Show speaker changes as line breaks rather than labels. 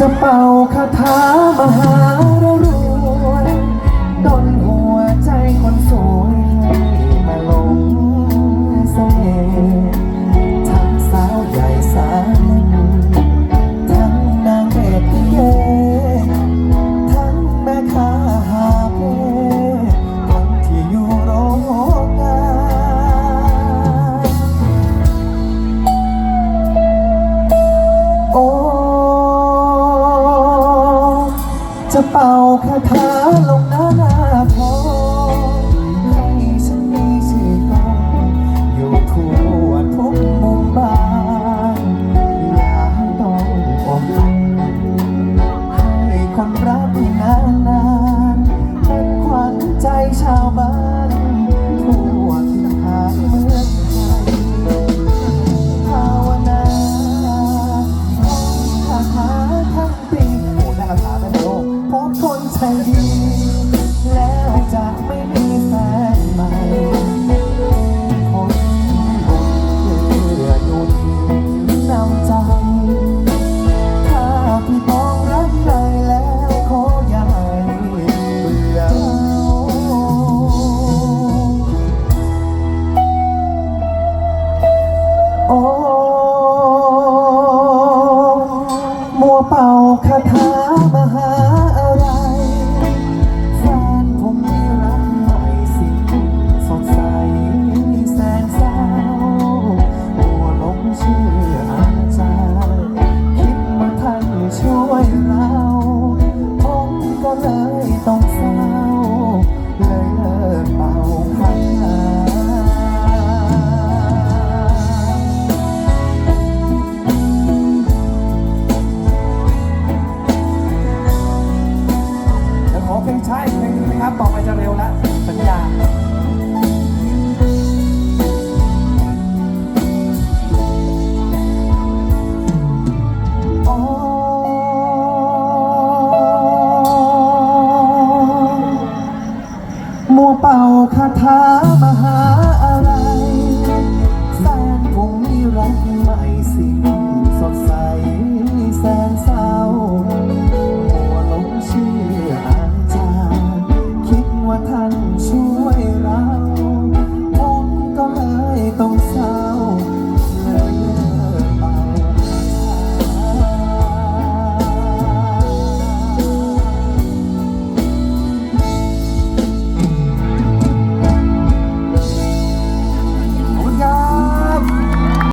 จะเป่าคาถามหา จะเป่าคาถาลงหน้า แล้วจะไม่มีแฟนใหม่คนที่เธอหนุนน้ำใจ ถ้าพี่มองรักใครแล้วขออย่าให้เบื่อโอ้มัวเป่าคาถามหา ใช่เพลงนี้นะครับ ต่อไปจะเร็วแล้วสัญญามัวเป่าคาถามหาอะไร